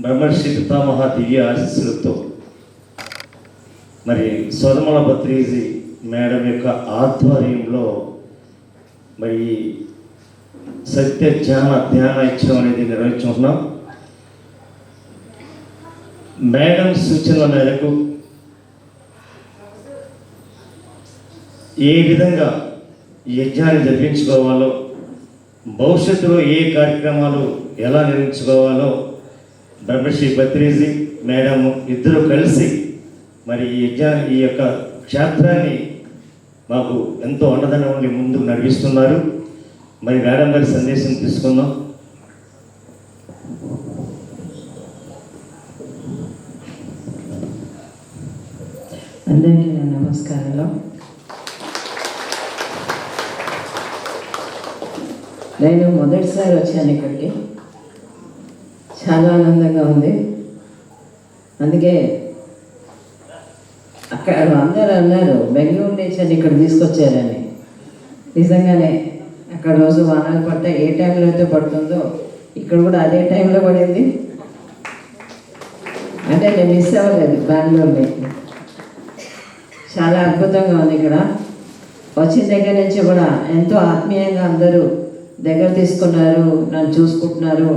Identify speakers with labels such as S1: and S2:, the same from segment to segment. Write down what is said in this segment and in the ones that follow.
S1: బ్రహ్మర్షి పితామహ దివ్య ఆశీస్సులతో మరి సోదమల భత్రీజీ మేడం యొక్క ఆధ్వర్యంలో మరి సత్య ధ్యాన ధ్యాన ఇచ్చడం అనేది నిర్వహించుకుంటున్నాం మేడం సూచనల మేరకు ఏ విధంగా యజ్ఞాన్ని జరిపించుకోవాలో భవిష్యత్తులో ఏ కార్యక్రమాలు ఎలా నిర్వహించుకోవాలో బ్రహ్మశ్రీ భత్రీజీ మేడం ఇద్దరు కలిసి మరి ఈ యజ్ఞ ఈ యొక్క క్షేత్రాన్ని మాకు ఎంతో అండదండ ఉండి ముందుకు నడిపిస్తున్నారు. మరి మేడం గారి సందేశం తీసుకుందాం.
S2: అందరికీ నా నమస్కారాలు. నేను మొదటిసారి వచ్చాను ఇక్కడికి. చాలా ఆనందంగా ఉంది. అందుకే అక్కడ అందరూ అన్నారు బెంగళూరు నుంచి అని ఇక్కడ తీసుకొచ్చారని. నిజంగానే అక్కడ రోజు వానాలు పడ్డా ఏ టైంలో అయితే పడుతుందో ఇక్కడ కూడా అదే టైంలో పడింది. అంటే నేను మిస్ అవ్వలేదు బెంగళూరుని. చాలా అద్భుతంగా ఉంది ఇక్కడ. వచ్చిన దగ్గర నుంచి కూడా ఎంతో ఆత్మీయంగా అందరూ దగ్గర తీసుకున్నారు నన్ను చూసుకుంటున్నారు.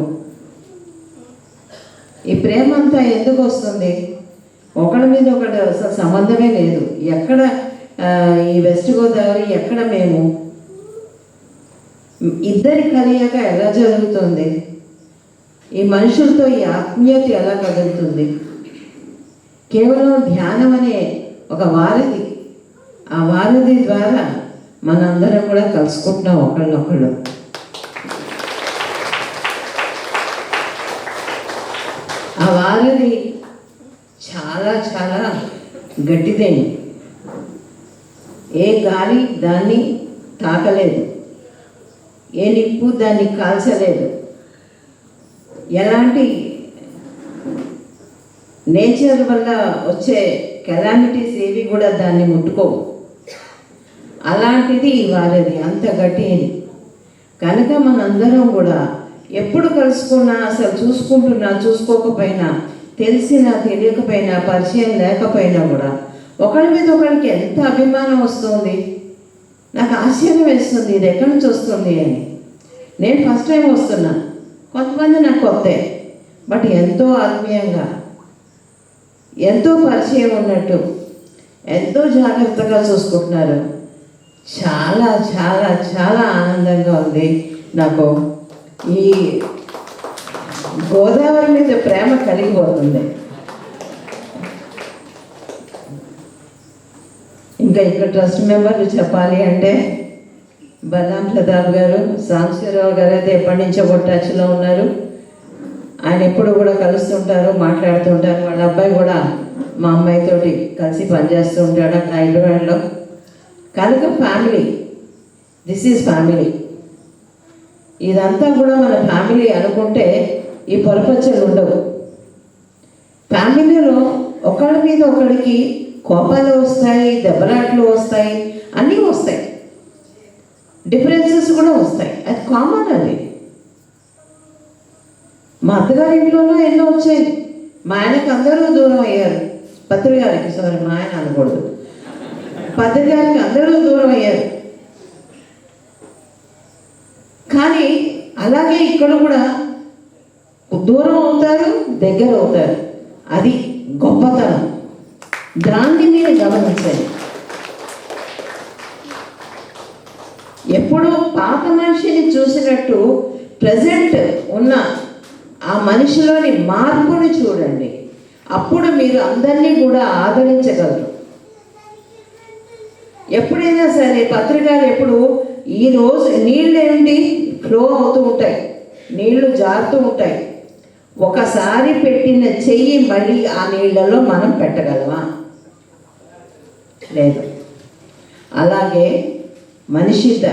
S2: ఈ ప్రేమ అంతా ఎందుకు వస్తుంది? ఒకళ్ళ మీద ఒకటి అసలు సంబంధమే లేదు. ఎక్కడ ఈ వెస్ట్ గోదావరి ఎక్కడ మేము? ఇద్దరి కలియక ఎలా జరుగుతుంది? ఈ మనుషులతో ఈ ఆత్మీయత ఎలా కదులుతుంది? కేవలం ధ్యానం అనే ఒక వారధి. ఆ వారధి ద్వారా మనందరం కూడా కలుసుకుంటున్నాం ఒకళ్ళనొకళ్ళు. ఆ వాళ్ళది చాలా చాలా గట్టిదైంది ఏ గాలి దాన్ని తాకలేదు. ఏ నిప్పు దాన్ని కాల్చలేదు. ఎలాంటి నేచర్ వల్ల వచ్చే కెలామిటీస్ ఏవి కూడా దాన్ని ముట్టుకోవు. అలాంటిది వారిది అంత గట్టిది. కనుక మనందరం కూడా ఎప్పుడు కలుసుకున్నా అసలు చూసుకుంటున్నా చూసుకోకపోయినా తెలిసినా తెలియకపోయినా పరిచయం లేకపోయినా కూడా ఒకరి మీద ఒకరికి ఎంత అభిమానం వస్తుంది? నాకు ఆశ్చర్యం వేస్తుంది ఇది ఎక్కడి నుంచి వస్తుంది అని. నేను ఫస్ట్ టైం వస్తున్నా. కొంతమంది నాకు కొత్తే. బట్ ఎంతో ఆత్మీయంగా ఎంతో పరిచయం ఉన్నట్టు ఎంతో జాగ్రత్తగా చూసుకుంటున్నారు. చాలా చాలా చాలా ఆనందంగా ఉంది నాకు. ఈ గోదావరి మీద ప్రేమ కలిగిపోతుంది. ఇంకా ఇక్కడ ట్రస్ట్ మెంబర్లు చెప్పాలి అంటే బలాం ప్రతాప్ గారు సాంశీరావు గారు అయితే ఎప్పటి నుంచో టచ్లో ఉన్నారు. ఆయన ఎప్పుడు కూడా కలుస్తుంటారు మాట్లాడుతుంటారు వాళ్ళ అబ్బాయి కూడా మా అమ్మాయితోటి కలిసి పనిచేస్తూ ఉంటాడు అక్కడ హైదరాబాద్లో. కనుక ఫ్యామిలీ. దిస్ ఈజ్ ఫ్యామిలీ ఇదంతా కూడా మన ఫ్యామిలీ అనుకుంటే ఈ పొరపచ్చలు ఉండవు. ఫ్యామిలీలో ఒకళ్ళ మీద ఒకడికి కోపాలు వస్తాయి దెబ్బలాట్లు వస్తాయి అన్నీ వస్తాయి. డిఫరెన్సెస్ కూడా వస్తాయి. అది కామన్ అది. మా అత్తగారి ఇంట్లోనూ ఎన్నో వచ్చాయి. మా ఆయనకు అందరూ దూరం అయ్యారు. పత్రి గారికి సారీ మా ఆయన అనకూడదు. పత్రిక గారికి అందరూ దూరం అయ్యారు. కానీ అలాగే ఇక్కడ కూడా దూరం అవుతారు దగ్గర అవుతారు. అది గొప్పతనం. దాన్ని మీరు గమనించాలి ఎప్పుడు పాత మనిషిని చూసినట్టు ప్రజెంట్ ఉన్న ఆ మనిషిలోని మార్పుని చూడండి. అప్పుడు మీరు అందరినీ కూడా ఆదరించగలరు. ఎప్పుడైనా సరే పత్రికలు ఎప్పుడు ఈ రోజు నీళ్ళు ఏంటి ఫ్లో అవుతూ ఉంటాయి. నీళ్ళు జారుతూ ఉంటాయి. ఒకసారి పెట్టిన చెయ్యి మళ్ళీ ఆ నీళ్ళలో మనం పెట్టగలమా? లేదు. అలాగే మనిషి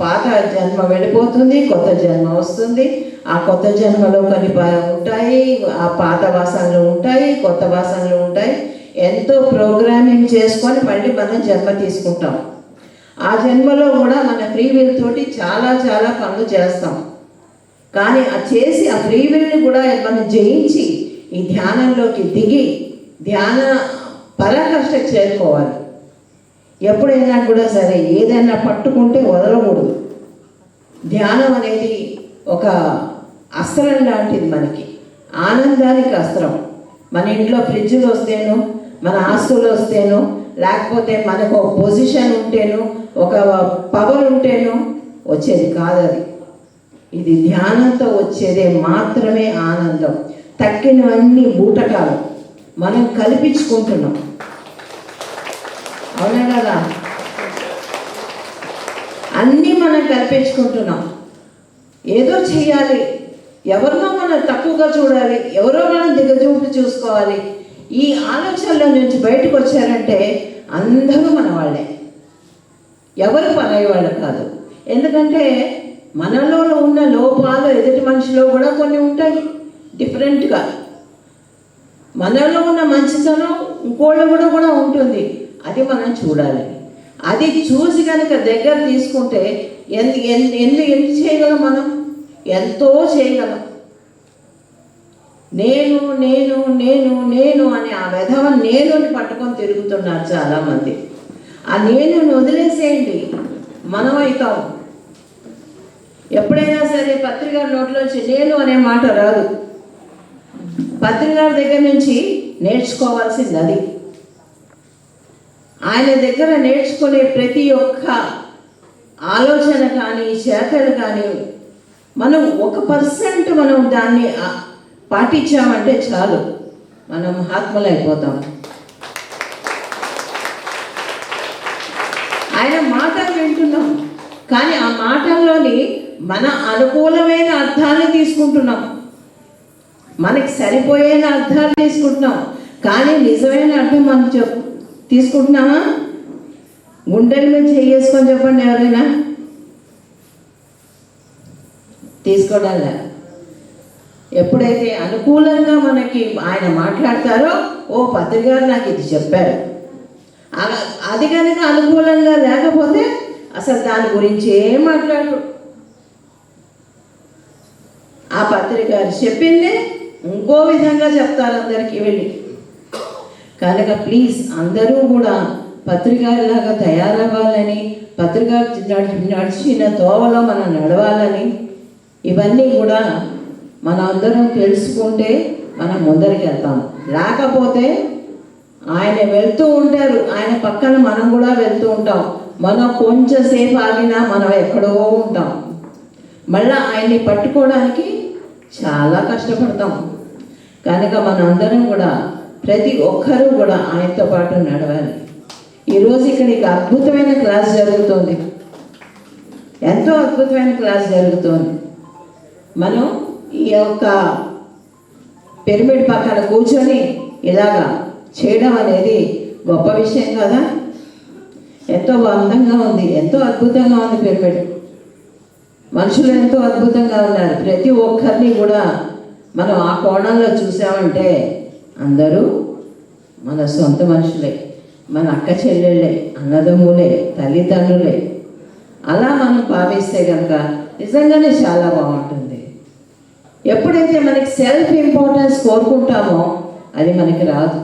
S2: పాత జన్మ వెళ్ళిపోతుంది కొత్త జన్మ వస్తుంది. ఆ కొత్త జన్మలో కొన్ని ఉంటాయి. ఆ పాత వాసనలు ఉంటాయి కొత్త వాసనలు ఉంటాయి. ఎంతో ప్రోగ్రామింగ్ చేసుకొని మళ్ళీ మనం జన్మ తీసుకుంటాం. ఆ జన్మలో కూడా మన ఫ్రీ విల్ తోటి చాలా చాలా పనులు చేస్తాం. కానీ ఆ చేసి ఆ ఫ్రీ విల్ని కూడా మనం జయించి ఈ ధ్యానంలోకి దిగి ధ్యాన పరాకష్ట చేరుకోవాలి. ఎప్పుడైనా కూడా సరే ఏదైనా పట్టుకుంటే వదలకూడదు. ధ్యానం అనేది ఒక అస్త్రం లాంటిది మనకి. ఆనందానికి అస్త్రం. మన ఇంట్లో ఫ్రిడ్జ్లు వస్తేనో మన ఆస్తులు వస్తేనో లేకపోతే మనకు ఒక పొజిషన్ ఉంటేను ఒక పవర్ ఉంటేను వచ్చేది కాదు అది. ఇది ధ్యానంతో వచ్చేదే మాత్రమే ఆనందం. తక్కినవన్నీ బూటకాలు. మనం కల్పించుకుంటున్నాం. అవునా కదా? అన్నీ మనం కల్పించుకుంటున్నాం. ఏదో చేయాలి ఎవరినో మనం తక్కువగా చూడాలి. ఎవరో మనం దిగజూపు చూసుకోవాలి. ఈ ఆలోచనల నుంచి బయటకు వచ్చారంటే అందరూ మన వాళ్ళే ఎవరు పరాయి వాళ్ళు కాదు. ఎందుకంటే మనలో ఉన్న లోపాలు ఎదుటి మనిషిలో కూడా కొన్ని ఉంటాయి. డిఫరెంట్గా. మనలో ఉన్న మంచితనం ఇంకోళ్ళు కూడా కూడా ఉంటుంది. అది మనం చూడాలి. అది చూసి కనుక దగ్గర తీసుకుంటే ఎన్ని ఎన్ని ఎన్ని చేయగలం మనం? ఎంతో చేయగలం. నేను నేను నేను నేను అని ఆ వెధవ నేనుని పట్టుకొని తిరుగుతున్నారు చాలామంది. ఆ నేను వదిలేసేయండి. మనం అవుతాం ఎప్పుడైనా సరే పత్రికారు నోట్లోంచి నేను అనే మాట రాదు. పత్రికారు దగ్గర నుంచి నేర్చుకోవాల్సింది అది ఆయన దగ్గర నేర్చుకునే ప్రతి ఒక్క ఆలోచన కానీ చేతలు కానీ మనం ఒక పర్సెంట్ మనం దాన్ని పాటించామంటే చాలు. మనం మహాత్ములు అయిపోతాం ఆయన మాటలు వింటున్నాం. కానీ ఆ మాటల్లోని మన అనుకూలమైన అర్థాన్ని తీసుకుంటున్నాం. మనకి సరిపోయేన అర్థాలు తీసుకుంటున్నాం. కానీ నిజమైన అర్థం మనం చెప్ తీసుకుంటున్నామా? గుండెల మీద చేసుకొని చెప్పండి ఎవరైనా. తీసుకోవడాలా ఎప్పుడైతే అనుకూలంగా మనకి ఆయన మాట్లాడతారో ఓ పత్రికారు నాకు ఇది చెప్పారు. అది కనుక అనుకూలంగా లేకపోతే అసలు దాని గురించి ఏం మాట్లాడరు. ఆ పత్రికారు చెప్పిందే ఇంకో విధంగా చెప్తారు అందరికీ వెళ్ళి. కనుక ప్లీజ్ అందరూ కూడా పత్రికారులాగా తయారవ్వాలని పత్రిక నడిచిన తోవలో మనం నడవాలని ఇవన్నీ కూడా మనం అందరం తెలుసుకుంటే మనం ముందరికి వెళ్తాం. లేకపోతే ఆయన వెళ్తూ ఉంటారు. ఆయన పక్కన మనం కూడా వెళ్తూ ఉంటాం. మనం కొంచెంసేపు ఆగినా మనం ఎక్కడో ఉంటాం. మళ్ళీ ఆయన్ని పట్టుకోవడానికి చాలా కష్టపడతాం. కనుక మనందరం కూడా ప్రతి ఒక్కరూ కూడా ఆయనతో పాటు నడవాలి. ఈరోజు ఇక్కడ ఇక అద్భుతమైన క్లాస్ జరుగుతోంది. ఎంతో అద్భుతమైన క్లాస్ జరుగుతోంది. మనం ఈ యొక్క పిరమిడ్ పక్కన కూర్చొని ఇలాగా చేయడం అనేది గొప్ప విషయం కదా? ఎంతో అందంగా ఉంది ఎంతో అద్భుతంగా ఉంది పిరమిడ్. మనుషులు ఎంతో అద్భుతంగా ఉన్నారు. ప్రతి ఒక్కరిని కూడా మనం ఆ కోణంలో చూసామంటే అందరూ మన సొంత మనుషులే మన అక్క చెల్లెళ్ళే అన్నదమ్ములే తల్లిదండ్రులే. అలా మనం భావిస్తే కనుక నిజంగానే చాలా బాగుంటుంది. ఎప్పుడైతే మనకి సెల్ఫ్ ఇంపార్టెన్స్ కోరుకుంటామో అది మనకి రాదు.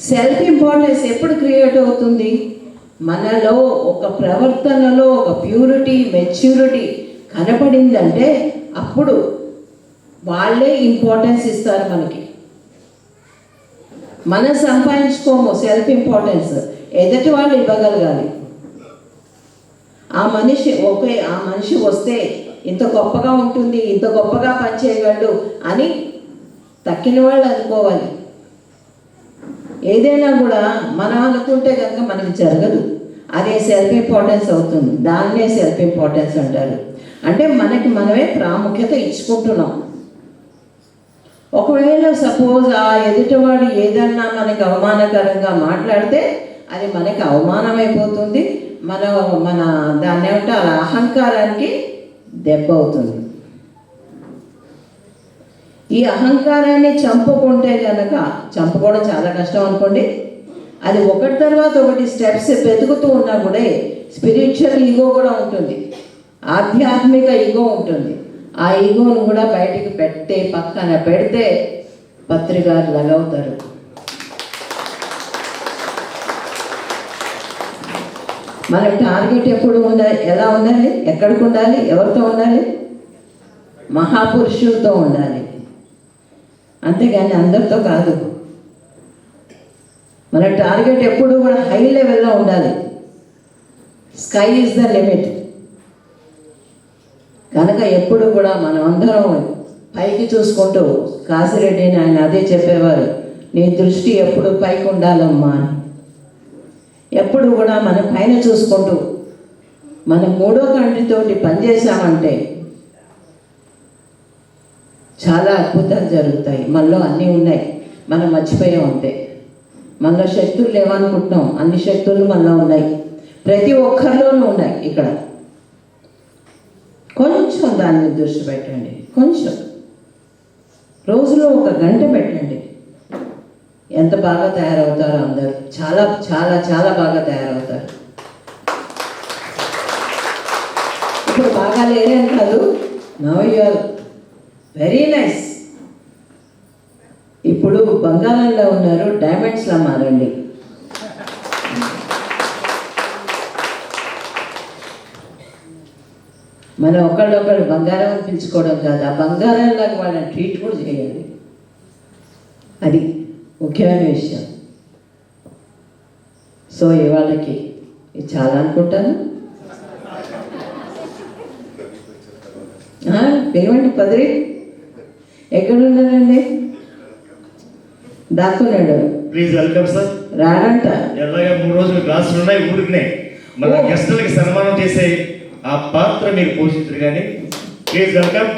S2: సెల్ఫ్ ఇంపార్టెన్స్ ఎప్పుడు క్రియేట్ అవుతుంది? మనలో ఒక ప్రవర్తనలో ఒక ప్యూరిటీ మెచ్యూరిటీ కనపడిందంటే అప్పుడు వాళ్ళే ఇంపార్టెన్స్ ఇస్తారు మనకి. మనం సంపాదించుకోము సెల్ఫ్ ఇంపార్టెన్స్ ఎదుటి వాళ్ళు ఇవ్వగలగాలి. ఆ మనిషి ఓకే ఆ మనిషి వస్తే ఇంత గొప్పగా ఉంటుంది ఇంత గొప్పగా పనిచేయగలడు అని తక్కిన వాళ్ళు అనుకోవాలి. ఏదైనా కూడా మనం అనుకుంటే కనుక మనకి జరగదు. అదే సెల్ఫ్ ఇంపార్టెన్స్ అవుతుంది. దాన్నే సెల్ఫ్ ఇంపార్టెన్స్ అంటారు. అంటే మనకి మనమే ప్రాముఖ్యత ఇచ్చుకుంటున్నాం. ఒకవేళ సపోజ్ ఆ ఎదుటివాడు ఏదన్నా మనకి అవమానకరంగా మాట్లాడితే అది మనకి అవమానమైపోతుంది. మన మన దాన్ని ఏమంటారు అహంకారానికి దెబ్బ అవుతుంది. ఈ అహంకారాన్ని చంపుకుంటే కనుక చంపుకోవడం చాలా కష్టం అనుకోండి. అది ఒకటి తర్వాత ఒకటి స్టెప్స్ వెతుకుతూ ఉన్నా కూడా స్పిరిచువల్ ఈగో కూడా ఉంటుంది. ఆధ్యాత్మిక ఈగో ఉంటుంది. ఆ ఈగోను కూడా బయటికి పెట్టే పక్కన పెడితే పత్రికారులాగా అవుతారు మన టార్గెట్ ఎప్పుడు ఉండాలి? ఎలా ఉండాలి? ఎక్కడికి ఉండాలి? ఎవరితో ఉండాలి? మహాపురుషులతో ఉండాలి. అంతేగాని అందరితో కాదు. మన టార్గెట్ ఎప్పుడు కూడా హై లెవెల్లో ఉండాలి. Sky is the limit. కనుక ఎప్పుడు కూడా మనం అందరం పైకి చూసుకుంటూ కాసిరెడ్డిని ఆయన అదే చెప్పేవారు నీ దృష్టి ఎప్పుడు పైకి ఉండాలమ్మా. అని ఎప్పుడు కూడా మనం పైన చూసుకుంటూ మన మూడో కంటితోటి పనిచేసామంటే చాలా అద్భుతాలు జరుగుతాయి. మనలో అన్నీ ఉన్నాయి. మనం మర్చిపోయాం అంతే. మనలో శక్తులు లేవనుకుంటున్నాం. అన్ని శక్తులు మనలో ఉన్నాయి. ప్రతి ఒక్కరిలోనూ ఉన్నాయి ఇక్కడ. కొంచెం దాన్ని దృష్టి పెట్టండి. కొంచెం. రోజులో ఒక గంట పెట్టండి. ఎంత బాగా తయారవుతారో అందరూ. చాలా చాలా చాలా బాగా తయారవుతారు. ఇప్పుడు బాగా లేరే అని కాదు నవ్ యూఆర్ వెరీ నైస్ ఇప్పుడు బంగారంలో ఉన్నారు డైమండ్స్లా మారండి. మనం ఒకళ్ళొకళ్ళు బంగారం అని పిలుచుకోవడం కాదు ఆ బంగారంలాగా వాళ్ళని ట్రీట్ కూడా చేయాలి. అది ముఖ్యమైన విషయం. సో ఇవాళకి ఇది చాలా అనుకుంటాను. ఏమండి పదిరి? ఎక్కడున్నారండి? దాక్కున్నాడు.
S1: ప్లీజ్ వెల్కమ్ సార్
S2: రాడంట
S1: ఎలాగ మూడు రోజులు క్లాసులు ఉన్నాయి ఊరికినే. మన. గెస్టులకి సన్మానం చేసే ఆ పాత్ర మీరు పోషించరు కానీ ప్లీజ్ వెల్కమ్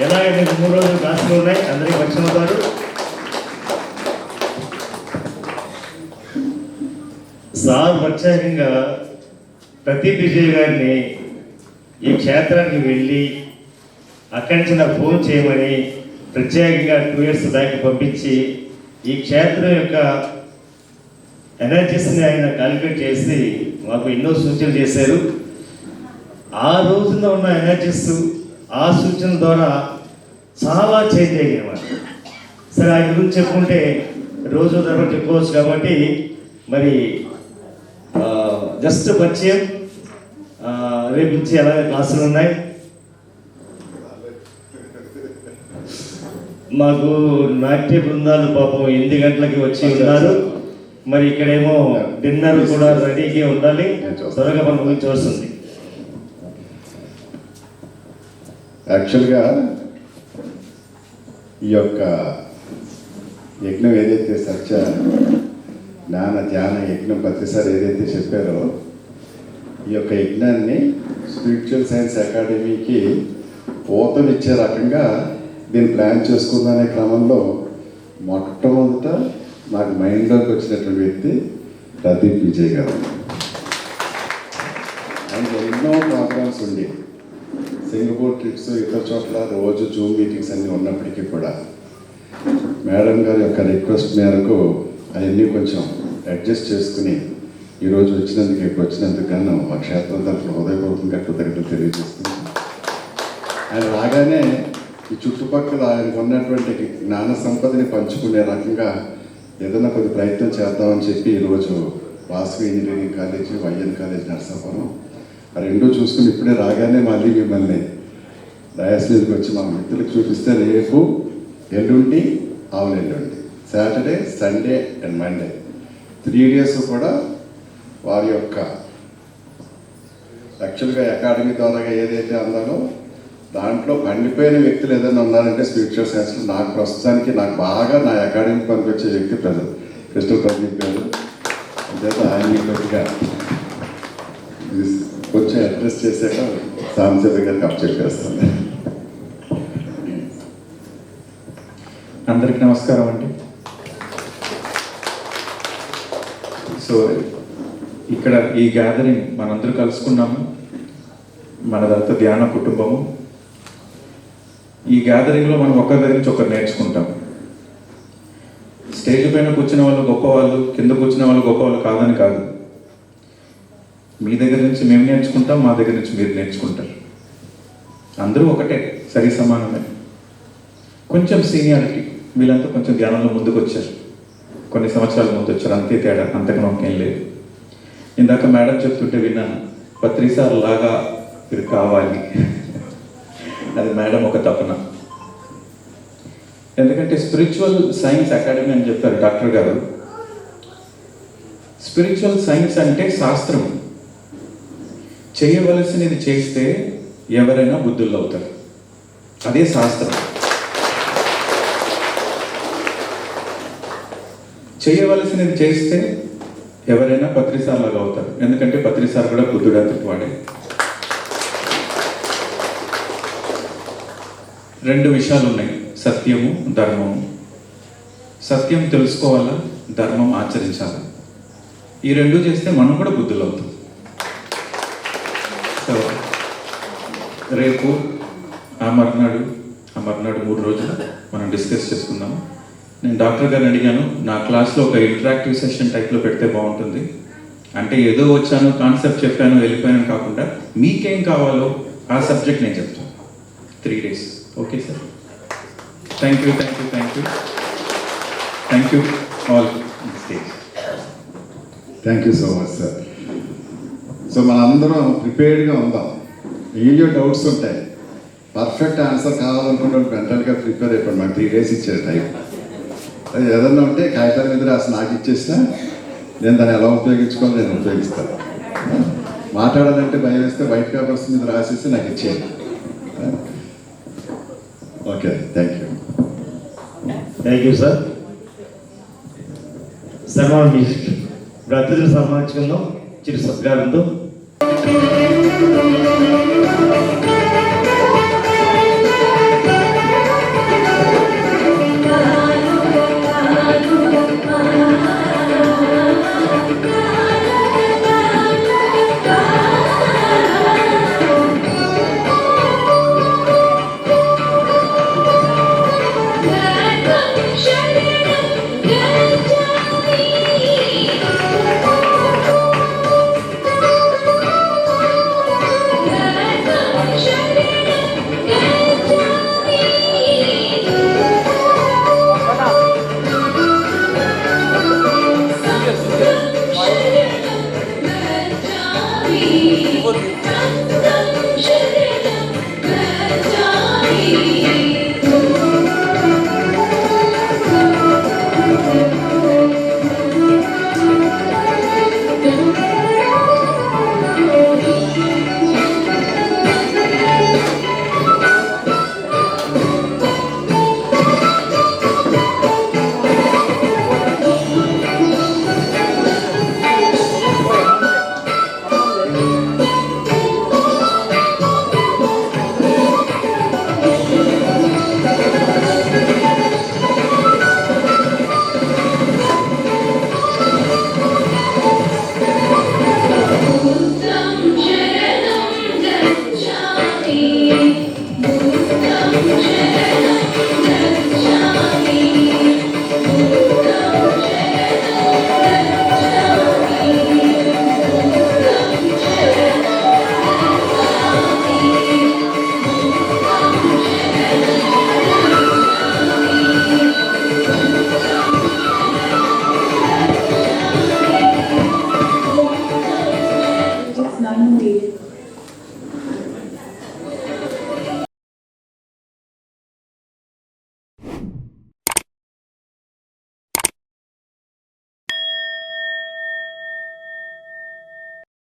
S1: ఎలాగ మీకు మూడు రోజులు క్లాసులు ఉన్నాయి అందరికీ వచ్చిన అవుతారు సార్ ప్రత్యేకంగా ప్రదీప్ విజయ్ గారిని ఈ క్షేత్రానికి వెళ్ళి అక్కడి నుంచి నాకు ఫోన్ చేయమని ప్రత్యేకంగా టూ ఇయర్స్ బ్యాక్ పంపించి ఈ క్షేత్రం యొక్క ఎనర్జీస్ని ఆయన కాలిక్యులేట్ చేసి మాకు ఎన్నో సూచనలు చేశారు. ఆ రోజున ఉన్న ఎనర్జీస్ ఆ సూచన ద్వారా చాలా చేంజ్ అయ్యేవాడు అన్నమాట. సరే ఆయన గురించి చెప్పుకుంటే రోజు తర్వాత చెప్పుకోవచ్చు కాబట్టి మరి జస్ట్ పరిచయం. రేపు నుంచి ఎలాగ క్లాసులు ఉన్నాయి? మాకు నాట్య బృందాలు పాపం ఎనిమిది గంటలకి వచ్చి ఉన్నారు. మరి ఇక్కడేమో డిన్నర్ కూడా రెడీగా ఉండాలి. త్వరగా మనం వస్తుంది
S3: యాక్చువల్గా ఈ యొక్క యజ్ఞం ఏదైతే సత్య జ్ఞాన ధ్యాన యజ్ఞం ప్రతిసారి ఏదైతే చెప్పారో ఈ యొక్క యజ్ఞాన్ని స్పిరిచువల్ సైన్స్ అకాడమీకి ఊతమిచ్చే రకంగా దీన్ని ప్లాన్ చేసుకుందనే క్రమంలో మొట్టమొదట నాకు మైండ్లోకి వచ్చినటువంటి వ్యక్తి ప్రదీప్ విజయ్ గారు. అందులో ఎన్నో ప్రోగ్రామ్స్ ఉండి. సింగపూర్ ట్రిప్స్ ఇతర చోట్ల రోజు జూమ్ మీటింగ్స్ అన్నీ ఉన్నప్పటికీ కూడా. మేడం గారి యొక్క రిక్వెస్ట్ మేరకు అవన్నీ కొంచెం అడ్జస్ట్ చేసుకుని ఈరోజు వచ్చినందుకు ఇక్కడికి వచ్చినందుకు గాను మా క్షేత్రం తరఫున హృదయపూర్వకంగా కృతజ్ఞతలు తెలియజేస్తున్నాను ఆయన రాగానే ఈ చుట్టుపక్కల ఆయనకు ఉన్నటువంటి జ్ఞాన సంపదని పంచుకునే రకంగా ఏదైనా కొద్ది ప్రయత్నం చేద్దామని చెప్పి ఈరోజు Vasu engineering college YN college Narsapuram ఆ రెండు చూసుకుని ఇప్పుడే రాగానే మళ్ళీ మిమ్మల్ని డయాస్ మీదకి వచ్చి మా మిత్రులకు చూపిస్తే రేపు ఎల్లుండి ఆవులు ఎల్లుండి Saturday Sunday and Monday. Three days కూడా వారి యొక్క యాక్చువల్గా అకాడమీ ద్వారా ఏదైతే అందాలో దాంట్లో పండిపోయిన వ్యక్తులు ఏదైనా ఉన్నారంటే స్పిరిచువల్ సైన్స్లో నాకు ప్రస్తుతానికి నాకు బాగా నా అకాడమీ పనికొచ్చే వ్యక్తి ప్రజలు. కృష్ణ ప్రదీప్ గారు. అంతేత ఆయన కొద్దిగా కొంచెం అడ్రస్ చేశాక సాంసద్ గారికి అప్డేట్ చేస్తాను.
S4: అందరికీ నమస్కారం అండి. సో ఇక్కడ ఈ గ్యాదరింగ్ మనందరూ కలుసుకున్నాము. మనదంతా ధ్యాన కుటుంబము. ఈ గ్యాదరింగ్లో మనం ఒకరి దగ్గర నుంచి ఒకరు నేర్చుకుంటాం. స్టేజ్ పైన కూర్చున్న వాళ్ళు గొప్పవాళ్ళు కింద కూర్చున్న వాళ్ళు గొప్పవాళ్ళు కాదని కాదు. మీ దగ్గర నుంచి మేము నేర్చుకుంటాం మా దగ్గర నుంచి మీరు నేర్చుకుంటారు. అందరూ ఒకటే సరి సమానమే. కొంచెం సీనియారిటీ వీళ్ళంతా కొంచెం ధ్యానంలో ముందుకు వచ్చారు కొన్ని సంవత్సరాల ముందు వచ్చారు అంతే తేడా అంతకు నమ్మకం లేదు. ఇందాక మేడం చెప్తుంటే విన్నాను పత్రిసార్ లాగా ఇది కావాలి. అది మేడం ఒక తపన. ఎందుకంటే స్పిరిచువల్ సైన్స్ అకాడమీ అని చెప్పారు డాక్టర్ గారు. స్పిరిచువల్ సైన్స్ అంటే శాస్త్రం. చేయవలసినది చేస్తే ఎవరైనా బుద్ధుల్లో అవుతారు. అదే శాస్త్రం. చేయవలసినది చేస్తే ఎవరైనా పత్రిసార్లాగా అవుతారు. ఎందుకంటే పత్రిసార్ కూడా బుద్ధుడు అంతటి వాడే. రెండు విషయాలు ఉన్నాయి. సత్యము ధర్మము. సత్యం తెలుసుకోవాలా? ధర్మం ఆచరించాలి? ఈ రెండు చేస్తే మనం కూడా బుద్ధులు అవుతాం. సో రేపు ఆ మర్నాడు ఆ మర్నాడు మూడు రోజులు మనం డిస్కస్ చేసుకుందాము. నేను డాక్టర్ గారిని అడిగాను నా క్లాస్లో ఒక ఇంటరాక్టివ్ సెషన్ టైప్లో పెడితే బాగుంటుంది. అంటే ఏదో వచ్చాను కాన్సెప్ట్ చెప్పాను వెళ్ళిపోయాను కాకుండా మీకేం కావాలో ఆ సబ్జెక్ట్ నేను చెప్తాను three days okay sir thank you thank you thank you thank you all stage
S3: thank you so much sir so మనందరం ప్రిపేర్డ్గా ఉందాం. ఏయో డౌట్స్ ఉంటాయి. పర్ఫెక్ట్ ఆన్సర్ కావాలనుకుంటే మెంటల్గా ప్రిపేర్ అయిపోండి. మాకు త్రీ డేస్ ఇచ్చారు టైం ఏదన్నా ఉంటే కాగితాల మీద రాసి నాకు ఇచ్చేసినా నేను దాన్ని ఎలా ఉపయోగించుకోవాలో నేను ఉపయోగిస్తాను. మాట్లాడాలంటే భయం వేస్తే వైట్ పేపర్స్ మీద రాసేసి నాకు ఇచ్చేయండి. Okay thank you
S1: thank you sir sir బ్రతుల సమాజంలో చిరు సత్కారంతో.